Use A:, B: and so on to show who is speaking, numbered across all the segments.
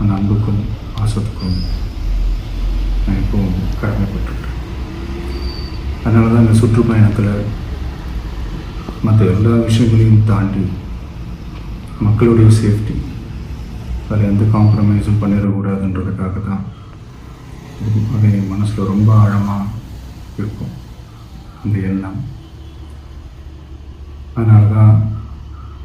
A: அந்த அன்புக்கும் பாசத்துக்கும் நான் எப்பவும் கடமைப்பட்டுருக்கேன் அதனால தான் இந்த சுற்றுப்பயணத்தில் மற்ற எல்லா விஷயங்களையும் தாண்டி மக்களுடைய சேஃப்டி அதில் எந்த காம்ப்ரமைஸும் பண்ணிடக்கூடாதுன்றதுக்காக தான் அது என் மனசில் ரொம்ப ஆழமாக இருக்கும். அந்த எண்ணம். அதனால தான்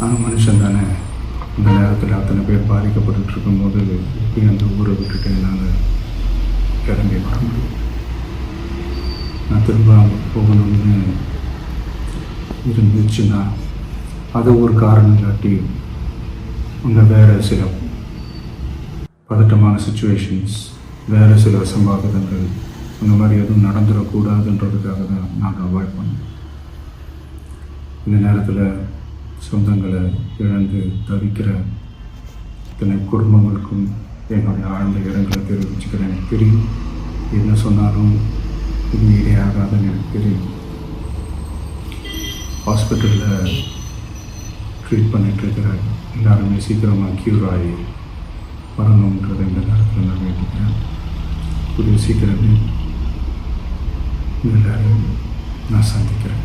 A: ஆனால் மனுஷன் தானே. இந்த நேரத்தில் அத்தனை பேர் பாதிக்கப்பட்டு இருக்கும்போது எப்படி அந்த ஊரை விட்டுட்டு என்னால் கிளம்பி வர முடியும்? நான் திரும்ப அங்கே போகணும்னு இருந்துச்சுன்னா அதை ஒரு காரணம் காட்டி அங்கே வேறு சில பதட்டமான சுச்சுவேஷன்ஸ் வேறு சில சம்பாவிதங்கள் அந்த மாதிரி எதுவும் நடந்துடக்கூடாதுன்றதுக்காக தான் நாங்கள் அவாய்ட் பண்ணோம். இந்த நேரத்தில் சொந்தங்களை இழந்து தவிக்கிற இத்தனை குடும்பங்களுக்கும் என்னுடைய ஆழ்ந்த இடங்களை தெரிவிச்சுக்கிறேன் எனக்கு தெரியும் என்ன சொன்னாலும் இது ஆகாதுன்னு எனக்கு தெரியும் ஹாஸ்பிட்டலில் ட்ரீட் பண்ணிகிட்ருக்கிற எல்லாருமே சீக்கிரமாக க்யூர் ஆகி வரணுன்றதை இந்த நேரத்தில் நான் வேண்டிக்கிறேன். கூடிய சீக்கிரமே எல்லாரையும் நான் சந்திக்கிறேன்.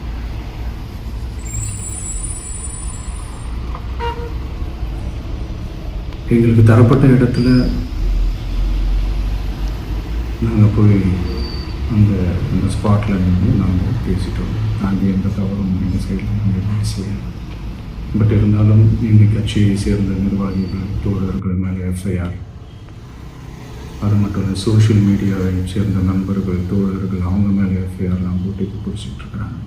A: எங்களுக்கு தரப்பட்ட இடத்துல நாங்கள் போய் அந்த அந்த ஸ்பாட்டில் நின்று நாங்கள் பேசிட்டோம். நாங்கள் எந்த தவறும் எங்கள் சைடில் நாங்கள் செய்யலை. பட் இருந்தாலும் எங்கள் கட்சியை சேர்ந்த நிர்வாகிகள் தோழர்கள் மேலே எஃப்ஐஆர் அது மட்டும் இல்லை சோஷியல் மீடியாவை சேர்ந்த நண்பர்கள் தோழர்கள் அவங்க மேலே எஃப்ஐஆர்லாம் போட்டு பிடிச்சிட்டு இருக்கிறாங்க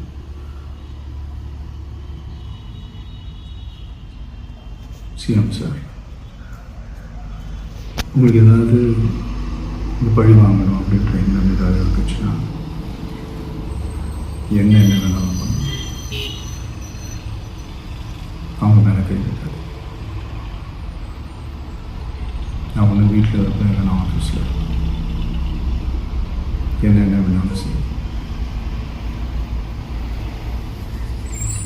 A: சிஎம் சார். உங்களுக்கு ஏதாவது இந்த பழி வாங்கணும் அப்படின்ற எண்ணம் ஏதாவது இருந்துச்சுன்னா என்ன என்ன வேணாலும் பண்ணணும் அவங்க மேலே கை வைக்காது நான் ஒன்று வீட்டில் இருப்பேன் இல்லைன்னா ஆஃபீஸில் இருப்பேன் என்ன என்ன வேணாலும் செய்யும்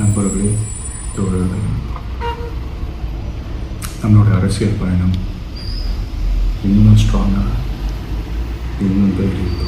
A: நண்பர்களே தோழர்களே நம்மளோட அரசியல் பயணம் ಇನ್ನೂ ಸ್ಟ್ರಾಂಗ್ ಆಗಿ ಇನ್ನೂ ಬೆಳೆಯಿತು